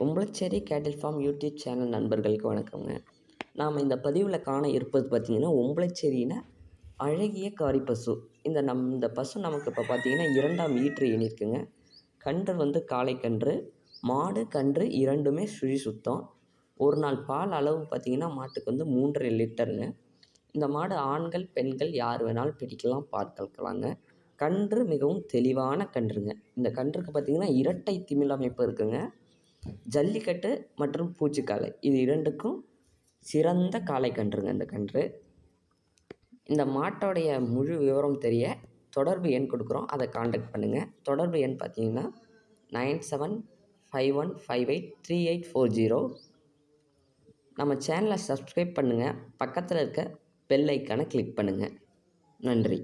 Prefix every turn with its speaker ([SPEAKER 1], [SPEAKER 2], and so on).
[SPEAKER 1] பொம்பளச்சேரி கேட்டில் form YouTube channel நண்பர்களுக்கு வணக்கங்க நாம் இந்த பதிவில் காண இருப்பது பார்த்திங்கன்னா ஒம்பளச்சேரியில் அழகிய காரி பசு. இந்த நம் இந்த பசு நமக்கு இப்போ பார்த்திங்கன்னா இரண்டாம் ஈற்று இனிருக்குங்க கன்று வந்து காளை கன்று மாடு கன்று இரண்டுமே சுழி சுத்தம். ஒரு நாள் பால் அளவு பார்த்திங்கன்னா மாட்டுக்கு வந்து மூன்றரை லிட்டருங்க. இந்த மாடு ஆண்கள் பெண்கள் யார் வேணாலும் பிடிக்கலாம் பார்க்கலாங்க கன்று மிகவும் தெளிவான கன்றுங்க. இந்த கன்றுக்கு பார்த்திங்கன்னா இரட்டை திமிழ் அமைப்பு இருக்குங்க. ஜல்லிக்கட்டு மற்றும் பூச்சிக்காளை இது இரண்டுக்கும் சிறந்த காளை கன்றுங்க இந்த கன்று. இந்த மாட்டோடைய முழு விவரம் தெரிய தொடர்பு எண் கொடுக்குறோம். அதை காண்டாக்ட் பண்ணுங்கள் தொடர்பு எண் பார்த்தீங்கன்னா nine seven five one five eight three eight four zero. நம்ம சேனலை சப்ஸ்கிரைப் பண்ணுங்கள் பக்கத்தில் இருக்க பெல் ஐக்கானை கிளிக் பண்ணுங்கள் நன்றி.